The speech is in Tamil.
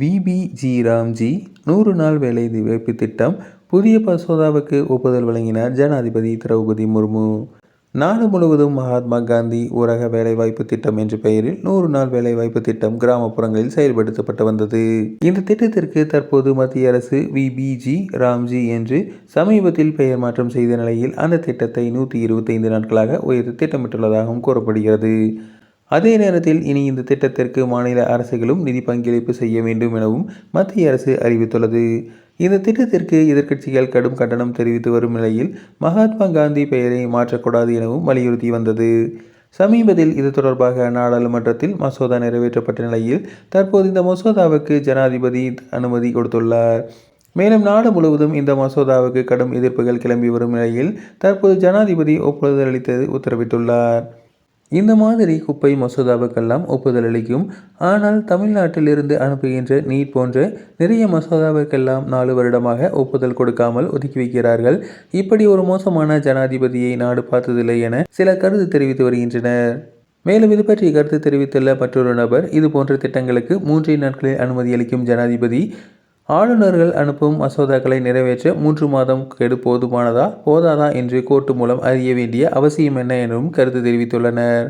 விபிஜி ராம்ஜி நூறு நாள் வேலை வாய்ப்பு திட்டம். புதிய மசோதாவுக்கு ஒப்புதல் வழங்கினார் ஜனாதிபதி திரௌபதி முர்மு. நாடு முழுவதும் மகாத்மா காந்தி ஊரக வேலைவாய்ப்பு திட்டம் என்ற பெயரில் நூறு நாள் வேலைவாய்ப்பு திட்டம் கிராமப்புறங்களில் செயல்படுத்தப்பட்டு வந்தது. இந்த திட்டத்திற்கு தற்போது மத்திய அரசு விபிஜி ராம்ஜி என்று சமீபத்தில் பெயர் மாற்றம் செய்த நிலையில் அந்த திட்டத்தை நூற்றி இருபத்தைந்து நாட்களாக உயர்த்த திட்டமிட்டுள்ளதாகவும் கூறப்படுகிறது. அதே நேரத்தில் இனி இந்த திட்டத்திற்கு மாநில அரசுகளும் நிதி பங்களிப்பு செய்ய வேண்டும் எனவும் மத்திய அரசு அறிவித்துள்ளது. இந்த திட்டத்திற்கு எதிர்க்கட்சிகள் கடும் கண்டனம் தெரிவித்து வரும் நிலையில் மகாத்மா காந்தி பெயரை மாற்றக்கூடாது எனவும் வலியுறுத்தி வந்தது. சமீபத்தில் இது தொடர்பாக நாடாளுமன்றத்தில் மசோதா நிறைவேற்றப்பட்ட நிலையில் தற்போது இந்த மசோதாவுக்கு ஜனாதிபதி அனுமதி கொடுத்துள்ளார். மேலும் நாடு முழுவதும் இந்த மசோதாவுக்கு கடும் எதிர்ப்புகள் கிளம்பி வரும் நிலையில் தற்போது ஜனாதிபதி ஒப்புதல் அளித்து உத்தரவிட்டுள்ளார். இந்த மாதிரி குப்பை மசோதாவுக்கெல்லாம் ஒப்புதல் அளிக்கும். ஆனால் தமிழ்நாட்டிலிருந்து அனுப்புகின்ற நீட் போன்ற நிறைய மசோதாவுக்கெல்லாம் நாலு வருடமாக ஒப்புதல் கொடுக்காமல் ஒதுக்கி வைக்கிறார்கள். இப்படி ஒரு மோசமான ஜனாதிபதியை நாடு பார்த்ததில்லை என சில கருத்து தெரிவித்து வருகின்றனர். மேலும் இது பற்றி கருத்து தெரிவித்துள்ள மற்றொரு நபர் இது போன்ற திட்டங்களுக்கு மூன்றே நாட்களில் அனுமதி அளிக்கும் ஜனாதிபதி ஆளுநர்கள் அனுப்பும் மசோதாக்களை நிறைவேற்ற மூன்று மாதம் கெடு போதுமானதா? போதாதா? என்று கோர்ட்டு மூலம் அறிய வேண்டிய அவசியம் என்ன? எனவும் கருத்து தெரிவித்துள்ளனர்.